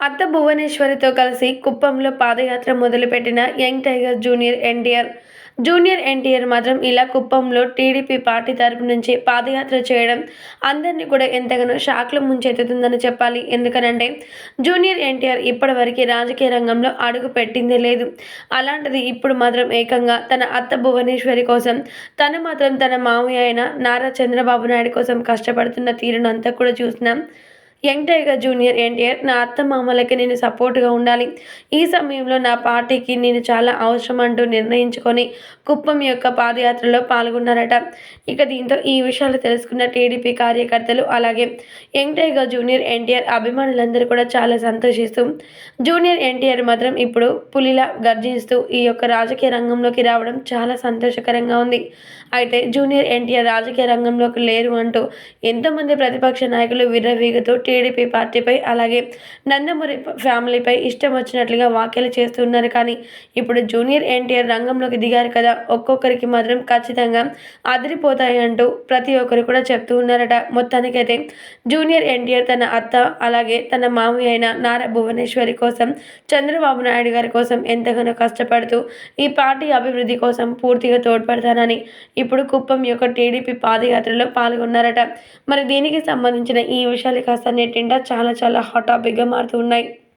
అత్త భువనేశ్వరితో కలిసి కుప్పంలో పాదయాత్ర మొదలుపెట్టిన young tiger junior NTR. Junior NTR మాత్రం ఇలా కుప్పంలో టీడీపీ పార్టీ తరపు నుంచి పాదయాత్ర చేయడం అందరినీ కూడా ఎంతగానో షాక్లో ముంచెత్తుతుందని చెప్పాలి. ఎందుకనంటే జూనియర్ ఎన్టీఆర్ ఇప్పటివరకు రాజకీయ రంగంలో అడుగు పెట్టిందే లేదు. అలాంటిది ఇప్పుడు మాత్రం ఏకంగా తన అత్త భువనేశ్వరి కోసం తను మాత్రం తన మామయ్య అయిన నారా చంద్రబాబు నాయుడు కోసం కష్టపడుతున్న తీరును అంతా కూడా చూసినాం. యంగ్ టైగర్ జూనియర్ ఎన్టీఆర్ నా అత్త మామలకి నేను సపోర్ట్గా ఉండాలి. ఈ సమయంలో నా పార్టీకి నేను చాలా అవసరం అంటూ నిర్ణయించుకొని కుప్పం యొక్క పాదయాత్రలో పాల్గొన్నారట. ఇక దీంతో ఈ విషయాలు తెలుసుకున్న టీడీపీ కార్యకర్తలు అలాగే యంగ్ టైగర్ జూనియర్ ఎన్టీఆర్ అభిమానులందరూ కూడా చాలా సంతోషిస్తూ జూనియర్ ఎన్టీఆర్ మాత్రం ఇప్పుడు పులిలా గర్జిస్తూ ఈ యొక్క రాజకీయ రంగంలోకి రావడం చాలా సంతోషకరంగా ఉంది. అయితే జూనియర్ ఎన్టీఆర్ రాజకీయ రంగంలోకి లేరు అంటూ ఎంతోమంది ప్రతిపక్ష నాయకులు విర్రవీగుతూ టీడీపీ పార్టీపై అలాగే నందమూరి ఫ్యామిలీపై ఇష్టం వచ్చినట్లుగా వ్యాఖ్యలు చేస్తున్నారు. కానీ ఇప్పుడు జూనియర్ ఎన్టీఆర్ రంగంలోకి దిగారు కదా ఒక్కొక్కరికి మాత్రం ఖచ్చితంగా అదిరిపోతాయి అంటూ ప్రతి ఒక్కరు కూడా చెప్తూ ఉన్నారట. మొత్తానికైతే జూనియర్ ఎన్టీఆర్ తన అత్త అలాగే తన మామయ్య అయిన నారా భువనేశ్వరి కోసం చంద్రబాబు నాయుడు గారి కోసం ఎంతగానో కష్టపడుతూ ఈ పార్టీ అభివృద్ధి కోసం పూర్తిగా తోడ్పడతానని ఇప్పుడు కుప్పం యొక్క టీడీపీ పాదయాత్రలో పాల్గొన్నారట. మరి దీనికి సంబంధించిన ఈ విషయాలు కాస్త నెట్టింట చాలా చాలా హాట్ టాపిక్గా మారుతూ ఉన్నాయి.